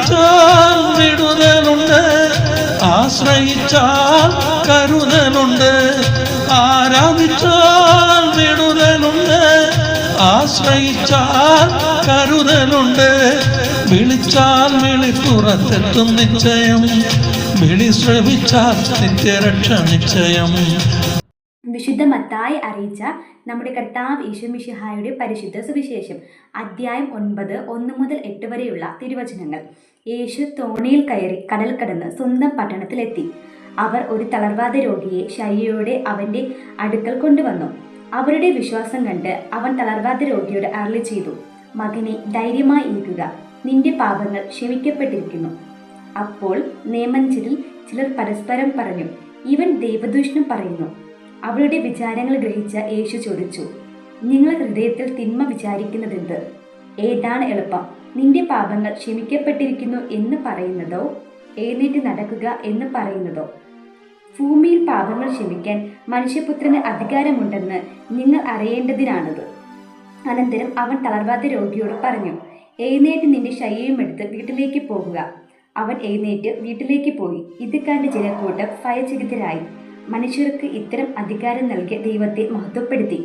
ആരാധിച്ചാൽ വിടുതലുണ്ട് ആശ്രയിച്ചാൽ കരുതലുണ്ട്. ആരാധിച്ചാൽ വിടുതലുണ്ട്. ആശ്രയിച്ചാൽ കരുതലുണ്ട്. വിളിച്ചാൽ വിളിപ്പുറത്തെത്തും നിശ്ചയം. വിളി ശ്രമിച്ചാൽ നിത്യരക്ഷ നിശ്ചയം. വിശുദ്ധ മത്തായി അറിയിച്ച നമ്മുടെ കർത്താവ് ഈശോമിഷിഹായുടെ പരിശുദ്ധ സുവിശേഷം അദ്ധ്യായം ഒൻപത് ഒന്ന് മുതൽ എട്ട് വരെയുള്ള തിരുവചനങ്ങൾ. യേശു തോണിയിൽ കയറി കടൽ കടന്ന് സ്വന്തം പട്ടണത്തിലെത്തി. അവർ ഒരു തളർവാദ രോഗിയെ ശയ്യയോടെ അവന്റെ അടുക്കൽ കൊണ്ടുവന്നു. അവരുടെ വിശ്വാസം കണ്ട് അവൻ തളർവാദ രോഗിയോട് അരളി ചെയ്തു മകനെ ധൈര്യമായി ഇരിക്കുക. നിന്റെ പാപങ്ങൾ ക്ഷമിക്കപ്പെട്ടിരിക്കുന്നു. അപ്പോൾ നേമഞ്ചിരിൽ ചിലർ പരസ്പരം പറഞ്ഞു ഇവൻ ദൈവദൂഷണം പറയുന്നു. അവരുടെ വിചാരങ്ങൾ ഗ്രഹിച്ച യേശു ചോദിച്ചു നിങ്ങൾ ഹൃദയത്തിൽ തിന്മ വിചാരിക്കുന്നതെന്ത്? ഏതാണ് എളുപ്പം? നിന്റെ പാപങ്ങൾ ക്ഷമിക്കപ്പെട്ടിരിക്കുന്നു എന്ന് പറയുന്നതോ? എഴുന്നേറ്റ് നടക്കുക എന്ന് പറയുന്നതോ? ഭൂമിയിൽ പാപങ്ങൾ ക്ഷമിക്കാൻ മനുഷ്യപുത്രന് അധികാരമുണ്ടെന്ന് നിങ്ങൾ അറിയേണ്ടതിനാണത്. അനന്തരം അവൻ തളർവാത്ത രോഗിയോട് പറഞ്ഞു എഴുന്നേറ്റ് നിന്റെ ശയ്യം എടുത്ത് വീട്ടിലേക്ക് പോകുക. അവൻ എഴുന്നേറ്റ് വീട്ടിലേക്ക് പോയി. ഇത് കണ്ട് ജനക്കൂട്ടം ഭയചകിതരായി. മനുഷ്യർക്ക് ഇത്തരം അധികാരം നൽകിയ ദൈവത്തെ മഹത്വപ്പെടുത്തി.